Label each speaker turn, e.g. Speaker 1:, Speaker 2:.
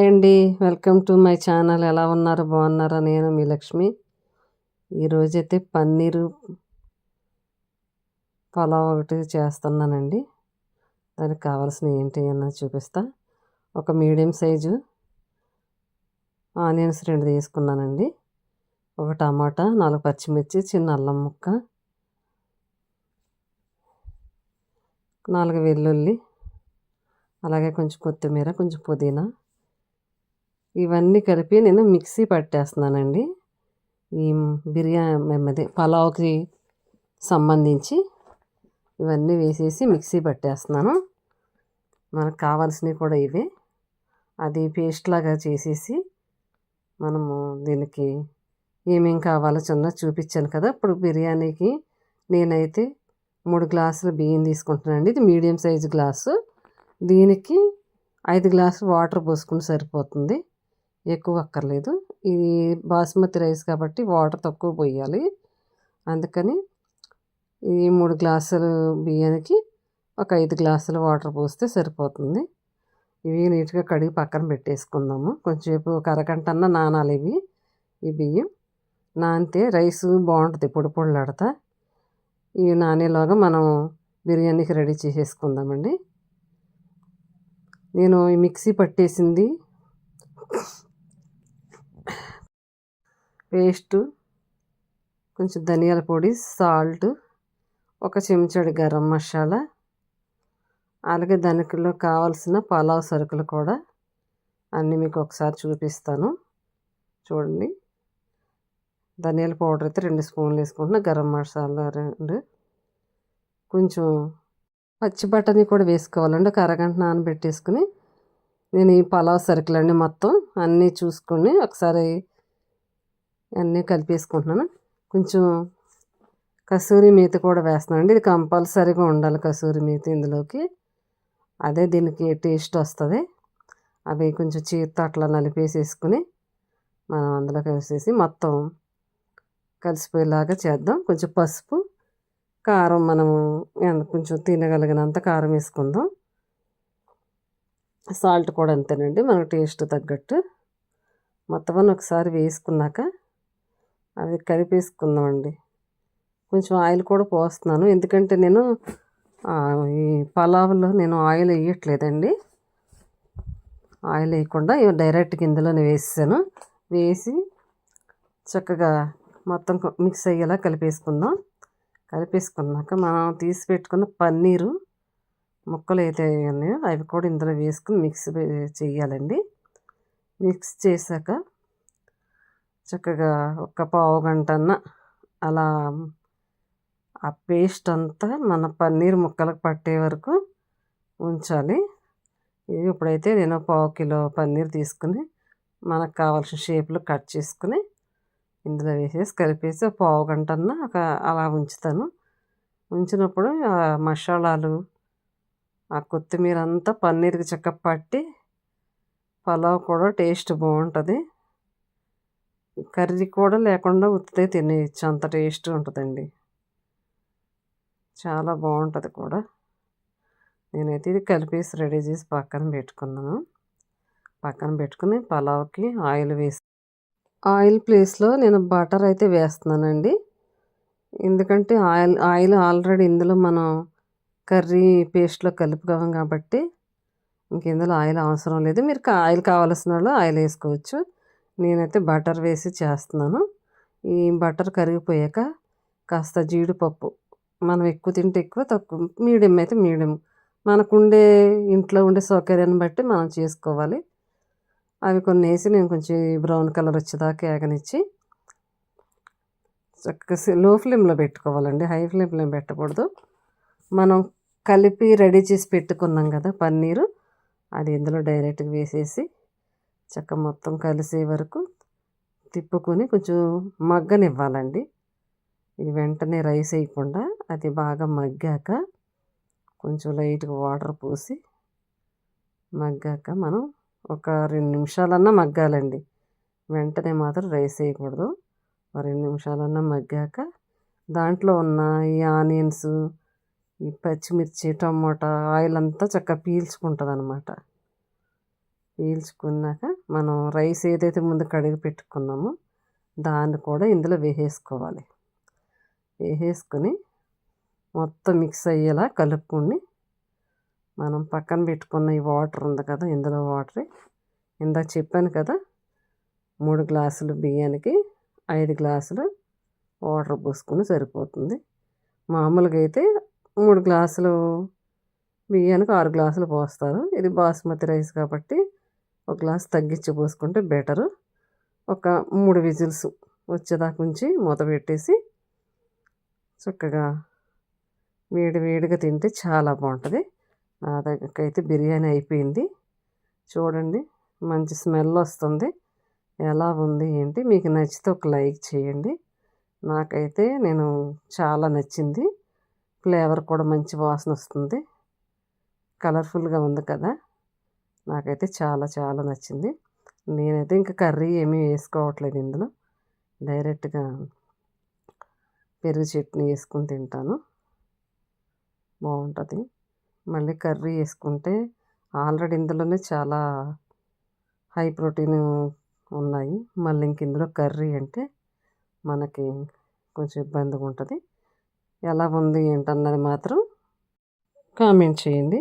Speaker 1: Hi అండి. Welcome to my channel. ఎలా ఉన్నారు? బాగున్నారా? నేను మీ లక్ష్మి. ఈరోజైతే పన్నీరు పలావ్ ఒకటి చేస్తున్నానండి. దానికి కావాల్సినవి ఏంటి అన్నది చూపిస్తా. ఒక మీడియం సైజు ఆనియన్స్ రెండు తీసుకున్నానండి. ఒక టమాటా నాలుగు పచ్చిమిర్చి చిన్న అల్లం ముక్క నాలుగు వెల్లుల్లి అలాగే కొంచెం కొత్తిమీర కొంచెం పుదీనా ఇవన్నీ కలిపి నేను మిక్సీ పట్టేస్తున్నానండి. ఈ బిర్యానీ అదే పలావ్కి సంబంధించి ఇవన్నీ వేసేసి మిక్సీ పట్టేస్తున్నాను. మనకు కావాల్సినవి కూడా ఇవే. అది పేస్ట్ లాగా చేసేసి మనము దీనికి ఏమేం కావాలో చిన్న చూపించాను కదా. ఇప్పుడు బిర్యానీకి నేనైతే మూడు గ్లాసులు బియ్యం తీసుకుంటున్నానండి. ఇది మీడియం సైజు గ్లాసు. దీనికి ఐదు గ్లాసులు వాటర్ పోసుకుని సరిపోతుంది. ఎక్కువ అక్కర్లేదు. ఇది బాస్మతి రైస్ కాబట్టి వాటర్ తక్కువ పోయాలి. అందుకని ఈ మూడు గ్లాసులు బియ్యానికి ఒక ఐదు గ్లాసులు వాటర్ పోస్తే సరిపోతుంది. ఇవి నీట్గా కడిగి పక్కన పెట్టేసుకుందాము. కొంచెంసేపు ఒక అరగంట అన్న నానాలి ఇవి ఈ బియ్యం. నానితే రైస్ బాగుంటుంది పొడి పొడిలాడతా. ఇవి నానేలాగా మనం బిర్యానీకి రెడీ చేసేసుకుందామండి. నేను ఈ మిక్సీ పట్టేసింది పేస్టు కొంచెం ధనియాల పొడి సాల్ట్ ఒక చెంచాడు గరం మసాలా అలాగే దానికిలో కావాల్సిన పలావ్ సరుకులు కూడా అన్నీ మీకు ఒకసారి చూపిస్తాను. చూడండి. ధనియాల పౌడర్ అయితే రెండు స్పూన్లు వేసుకుంటున్నా గరం మసాలా రెండు. కొంచెం పచ్చి బఠానీ కూడా వేసుకోవాలండి ఒక అరగంట నానబెట్టేసుకుని. నేను ఈ పలావ్ సరుకులన్నీ మొత్తం అన్నీ చూసుకొని ఒకసారి అన్నీ కలిపేసుకుంటున్నాను. కొంచెం కసూరి మేతి కూడా వేస్తున్నానండి. ఇది కంపల్సరీగా ఉండాలి కసూరి మేతి ఇందులోకి. అదే దీనికి టేస్ట్ వస్తుంది. అవి కొంచెం చేతితో అట్లా నలిపేసేసుకుని మనం అందులో కలిసేసి మొత్తం కలిసిపోయేలాగా చేద్దాం. కొంచెం పసుపు కారం మనము కొంచెం తినగలిగినంత కారం వేసుకుందాం. సాల్ట్ కూడా అంతేనండి. మనకు టేస్ట్ తగ్గట్టు. మొత్తం ఒకసారి వేసుకున్నాక అవి కలిపేసుకుందామండి. కొంచెం ఆయిల్ కూడా పోస్తున్నాను. ఎందుకంటే నేను ఈ పలావ్లో నేను ఆయిల్ వేయట్లేదండి. ఆయిల్ వేయకుండా డైరెక్ట్గా ఇందులోనే వేసాను వేసి చక్కగా మొత్తం మిక్స్ అయ్యేలా కలిపేసుకుందాం. కలిపేసుకున్నాక మనం తీసి పెట్టుకున్న పన్నీరు ముక్కలు అయితే ఉన్నాయో అవి కూడా ఇందులో వేసుకుని మిక్స్ చేయాలండి. మిక్స్ చేశాక చక్కగా ఒక పావు గంటన్న అలా ఆ పేస్ట్ అంతా మన పన్నీర్ ముక్కలకు పట్టే వరకు ఉంచాలి. ఇది ఇప్పుడైతే నేను పావు కిలో పన్నీర్ తీసుకుని మనకు కావాల్సిన షేప్లో కట్ చేసుకుని ఇందులో వేసేసి కలిపేసి ఒక పావు గంటన్న ఒక అలా ఉంచుతాను. ఉంచినప్పుడు ఆ మసాలాలు ఆ కొత్తిమీర అంతా పన్నీర్కి చక్క పట్టి పలావ్ కూడా టేస్ట్ బాగుంటుంది. కర్రీ కూడా లేకుండా ఉత్తితే తినేయచ్చు అంత టేస్ట్ ఉంటుందండి. చాలా బాగుంటుంది కూడా. నేనైతే ఇది కలిపేసి రెడీ చేసి పక్కన పెట్టుకున్నాను. పక్కన పెట్టుకుని పలావ్కి ఆయిల్ వేసి ఆయిల్ ప్లేస్లో నేను బటర్ అయితే వేస్తున్నానండి. ఎందుకంటే ఆయిల్ ఆయిల్ ఆల్రెడీ ఇందులో మనం కర్రీ పేస్ట్లో కలుపుకోవం కాబట్టి ఇంక ఇందులో ఆయిల్ అవసరం లేదు. మీరు ఆయిల్ కావాల్సిన వాళ్ళు ఆయిల్ వేసుకోవచ్చు. నేనైతే బటర్ వేసి చేస్తున్నాను. ఈ బటర్ కరిగిపోయాక కాస్త జీడిపప్పు. మనం ఎక్కువ తింటే ఎక్కువ తక్కువ మీడియం అయితే మీడియం. మనకుండే ఇంట్లో ఉండే సౌకర్యాన్ని బట్టి మనం చేసుకోవాలి. అవి కొన్ని వేసి నేను కొంచెం బ్రౌన్ కలర్ వచ్చేదాకా ఏగనిచ్చి చక్కగా లో ఫ్లేమ్లో పెట్టుకోవాలండి. హై ఫ్లేమ్లో పెట్టకూడదు. మనం కలిపి రెడీ చేసి పెట్టుకున్నాం కదా పన్నీరు అది ఇందులో డైరెక్ట్గా వేసేసి చక్క మొత్తం కలిసే వరకు తిప్పుకొని కొంచెం మగ్గనివ్వాలండి. ఇది వెంటనే రైస్ వేయకుండా అది బాగా మగ్గాక కొంచెం లైట్గా వాటర్ పోసి మగ్గాక మనం ఒక రెండు నిమిషాలన్నా మగ్గాలండి. వెంటనే మాత్రం రైస్ వేయకూడదు. ఒక రెండు నిమిషాలన్నా మగ్గాక దాంట్లో ఉన్న ఈ ఆనియన్స్ ఈ పచ్చిమిర్చి టమోటా ఆయిల్ అంతా చక్కగా పీల్చుకుంటుంది అనమాట పీల్చుకున్నాక మనం రైస్ ఏదైతే ముందు కడిగి పెట్టుకున్నామో దాన్ని కూడా ఇందులో వేసేసుకోవాలి. వేసేసుకొని మొత్తం మిక్స్ అయ్యేలా కలుపుకుని మనం పక్కన పెట్టుకున్న ఈ వాటర్ ఉంది కదా ఇందులో వాటర్. ఇందాక చెప్పాను కదా మూడు గ్లాసులు బియ్యానికి ఐదు గ్లాసులు వాటర్ పోసుకుని సరిపోతుంది. మామూలుగా అయితే మూడు గ్లాసులు బియ్యానికి ఆరు గ్లాసులు పోస్తారు. ఇది బాస్మతి రైస్ కాబట్టి ఒక గ్లాస్ తగ్గించి పోసుకుంటే బెటరు. ఒక మూడు విజిల్స్ వచ్చేదాకా ఉంచి మూత పెట్టేసి చక్కగా వేడి వేడిగా తింటే చాలా బాగుంటుంది. నా దగ్గరకైతే బిర్యానీ అయిపోయింది. చూడండి మంచి స్మెల్ వస్తుంది. ఎలా ఉంది ఏంటి? మీకు నచ్చితే ఒక లైక్ చేయండి. నాకైతే నేను చాలా నచ్చింది. ఫ్లేవర్ కూడా మంచి వాసన వస్తుంది. కలర్ఫుల్గా ఉంది కదా. నాకైతే చాలా చాలా నచ్చింది. నేనైతే ఇంకా కర్రీ ఏమీ వేసుకోవట్లేదు ఇందులో. డైరెక్ట్గా పెరుగు చట్నీ వేసుకుని తింటాను. బాగుంటుంది మళ్ళీ కర్రీ వేసుకుంటే ఆల్రెడీ ఇందులోనే చాలా హై ప్రోటీన్ ఉన్నాయి. మళ్ళీ ఇంక ఇందులో కర్రీ అంటే మనకి కొంచెం ఇబ్బందిగా ఉంటుంది ఎలా ఉంది ఏంటన్నది మాత్రం కామెంట్ చేయండి.